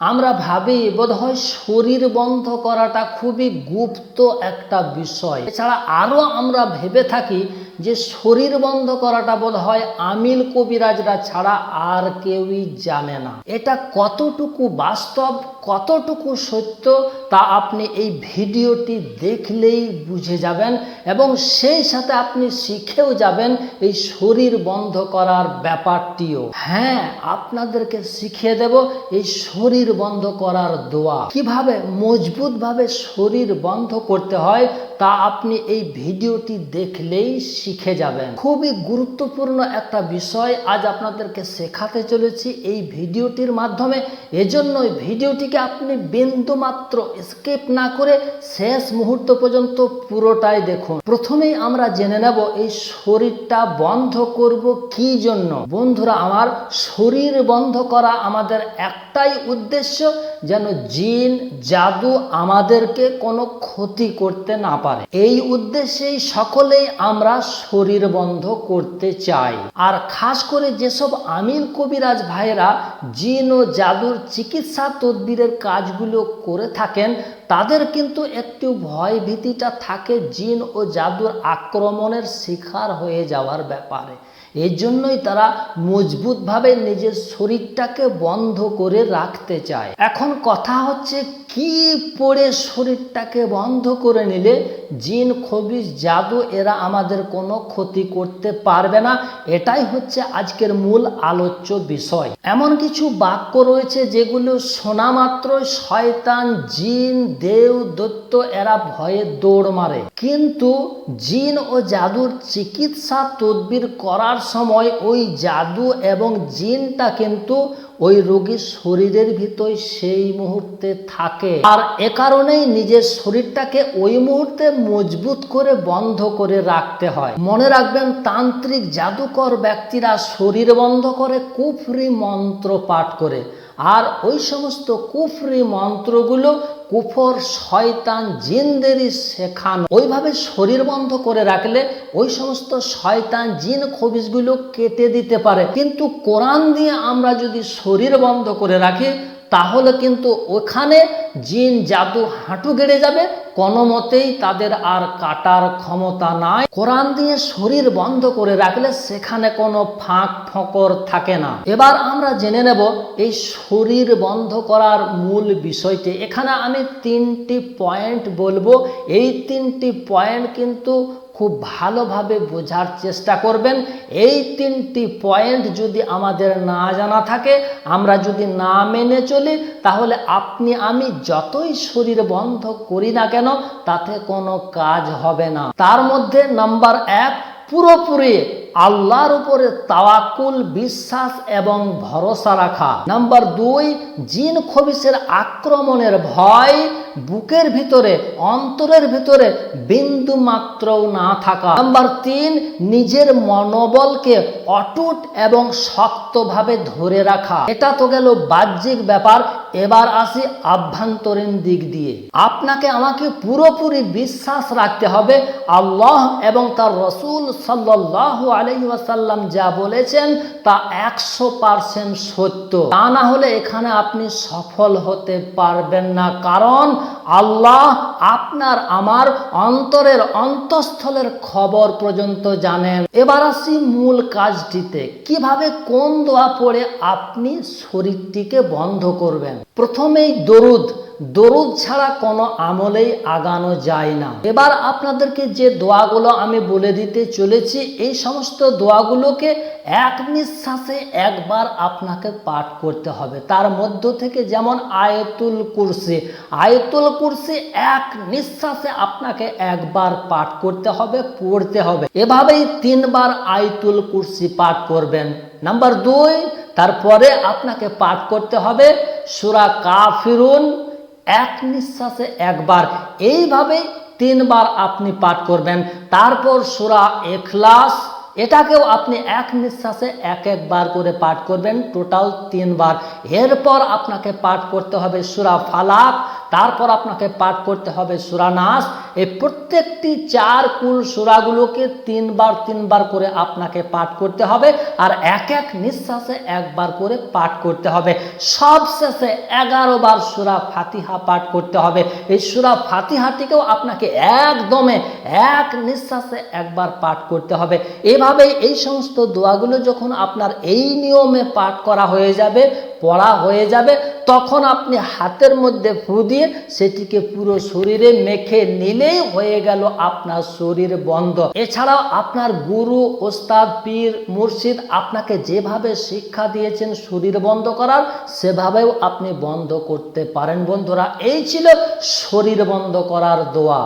আমরা ভাবি বোধহয় শরীর বন্ধ করাটা খুবই গুপ্ত একটা বিষয়। এছাড়া আরও আমরা ভেবে থাকি যে শরীর বন্ধ করাটা বোধ হয় আমিল কবিরাজরা ছাড়া আর কেউই জানে না। এটা কতটুকু বাস্তব কতটুকু সত্য তা আপনি এই ভিডিওটি দেখলেই বুঝে যাবেন এবং সেই সাথে আপনি শিখেও যাবেন এই শরীর বন্ধ করার ব্যাপারটিও। হ্যাঁ আপনাদেরকে শিখিয়ে দেব এই শরীর বন্ধ করার দোয়া। কীভাবে মজবুতভাবে শরীর বন্ধ করতে হয় তা আপনি এই ভিডিওটি দেখলেই শিখে যাবেন। খুবই গুরুত্বপূর্ণ একটা বিষয় আজ আপনাদেরকে শেখাতে চলেছি এই ভিডিওটির মাধ্যমে। এজন্যই ভিডিওটিকে আপনি বিন্দু মাত্র স্কিপ না করে শেষ মুহূর্ত পর্যন্ত পুরোটাই দেখুন। প্রথমেই আমরা জেনে নেব এই শরীরটা বন্ধ করব কি জন্য। বন্ধুরা, আমার শরীর বন্ধ করা আমাদের একটাই উদ্দেশ্য যেন জিন, জাদু আমাদেরকে কোনো ক্ষতি করতে না পারে। এই উদ্দেশ্যেই সকলেই আমরা শরীর বন্ধ করতে চাই। আর খাস করে যেসব আমির কবিরাজ ভাইরা জিন ও জাদুর চিকিৎসা তদবিরের কাজগুলো করে থাকেন তাদের কিন্তু একটু ভয় ভীতিটা থাকে, জিন ও জাদুর আক্রমণের শিকার হয়ে যাওয়ার ব্যাপারে। এর জন্যই তারা মজবুতভাবে নিজের শরীরটাকে বন্ধ করে রাখতে চায়। এখন কথা হচ্ছে, কি পড়ে শরীরটাকে বন্ধ করে নিলে জিন খবিস জাদু এরা আমাদের কোনো ক্ষতি করতে পারবে না? এটাই হচ্ছে আজকের মূল আলোচ্য বিষয়। এমন কিছু বাক্য রয়েছে যেগুলো শোনা মাত্র শয়তান, জিন দেও দত্ত এরা ভয়ে দৌড় মারে। কিন্তু জিন ও জাদুর চিকিৎসা তদবির করার সময় ওই জাদু এবং জিনটা কিন্তু ওই রোগীর শরীরের ভিতর সেই মুহূর্তে থাকে। আর এ কারণেই নিজের শরীরটাকে ওই মুহূর্তে মজবুত করে বন্ধ করে রাখতে হয়। মনে রাখবেন, তান্ত্রিক জাদুকর ব্যক্তিরা শরীর বন্ধ করে কুফরি মন্ত্র পাঠ করে। আর ওই সমস্ত কুফরি মন্ত্রগুলো কুফর শয়তান জিনদেরই শেখানো। ওইভাবে শরীর বন্ধ করে রাখলে ওই সমস্ত শয়তান জিন খবিজগুলো কেটে দিতে পারে। কিন্তু কোরআন দিয়ে আমরা যদি শরীর বন্ধ করে রাখি তাহলে কিন্তু ওখানে জিন, জাদু, হাঁটু গেড়ে যাবে। কোনো মতেই তাদের আর কাটার ক্ষমতা নাই। কোরআন দিয়ে শরীর বন্ধ করে রাখলে সেখানে কোনো ফাঁক ফকর থাকে না। এবার আমরা জেনে নেব, এই শরীর বন্ধ করার মূল বিষয়টি। এখানে আমি তিনটি পয়েন্ট বলব। এই তিনটি পয়েন্ট কিন্তু খুব ভালোভাবে বোঝার চেষ্টা করবেন। এই তিনটি পয়েন্ট যদি আমাদের না জানা থাকে, আমরা যদি না মেনে চলি, তাহলে আপনি, আমি যতই শরীর বন্ধ করি না কেন, তাতে কোনো কাজ হবে না। তার মধ্যে নাম্বার এক, পুরোপুরি আল্লাহর উপরে তাওয়াকুল বিশ্বাস এবং ভরসা রাখা। নাম্বার দুই, জিন খবিসের আক্রমণের ভয় বুকের ভিতরে, অন্তরের ভিতরে বিন্দু মাত্রও না থাকা। নাম্বার তিন, নিজের মনোবলকে অটুট এবং শক্তভাবে ধরে রাখা। এটা তো গেল বাহ্যিক ব্যাপার, এবার আসি আভ্যন্তরীণ দিক দিয়ে। আপনাকে আমাকে পুরোপুরি বিশ্বাস রাখতে হবে আল্লাহ এবং তার রসুল সাল্লাহ আলহিহাসাল্লাম যা বলেছেন তা একশো পারসেন্ট সত্য। তা না হলে এখানে আপনি সফল হতে পারবেন না। কারণ আল্লাহ আপনার আমার অন্তরের অন্তঃস্থলের খবর পর্যন্ত জানেন। এবার আসি মূল কাজটিতে। কীভাবে কোন দোয়া পড়ে আপনি শরীরটিকে বন্ধ করবেন? প্রথমেই দরুদ। দরুদ ছাড়া কোনো আমলেই আগানো যায় না। এবার আপনাদেরকে যে দোয়াগুলো আমি বলে দিতে চলেছি, এই সমস্ত দোয়াগুলোকে এক নিঃশ্বাসে একবার আপনাকে পাঠ করতে হবে। তার মধ্য থেকে যেমন আয়তুল কুরসি আয়তুল কুরসি এক নিঃশ্বাসে আপনাকে একবার পাঠ করতে হবে, পড়তে হবে। এভাবেই তিনবার আয়তুল কুরসি পাঠ করবেন। নাম্বার দুই, তারপরে আপনাকে পাঠ করতে হবে সুরা কাফিরুন এক নিঃশ্বাসে একবার। এইভাবে তিনবার আপনি পাঠ করবেন। তারপর সুরা এখলাস এটাকেও আপনি এক নিঃশ্বাসে এক একবার করে পাঠ করবেন, টোটাল তিনবার। এরপর আপনাকে পাঠ করতে হবে সুরা ফালাক, তারপর আপনাকে পাঠ করতে হবে সুরা নাস এই প্রত্যেকটি চার কুল সুরাগুলোকে তিনবার তিনবার করে আপনাকে পাঠ করতে হবে আর এক এক নিঃশ্বাসে একবার করে পাঠ করতে হবে। সব শেষে এগারো বার সুরা ফাতিহা পাঠ করতে হবে। এই সুরা ফাতিহাটিকেও আপনাকে একদমে এক নিঃশ্বাসে একবার পাঠ করতে হবে। এভাবে এই সমস্ত দোয়াগুলো যখন আপনার এই নিয়মে পাঠ করা হয়ে যাবে, পড়া হয়ে যাবে তখন আপনি হাতের মধ্যে ফু দিয়ে সেটিকে পুরো শরীরে মেখে নিলেই হয়ে গেল আপনার শরীর বন্ধ। এছাড়াও আপনার গুরু, ওস্তাদ, পীর, মুর্শিদ আপনাকে যেভাবে শিক্ষা দিয়েছেন শরীর বন্ধ করার, সেভাবেও আপনি বন্ধ করতে পারেন। বন্ধুরা, এই ছিল শরীর বন্ধ করার দোয়া।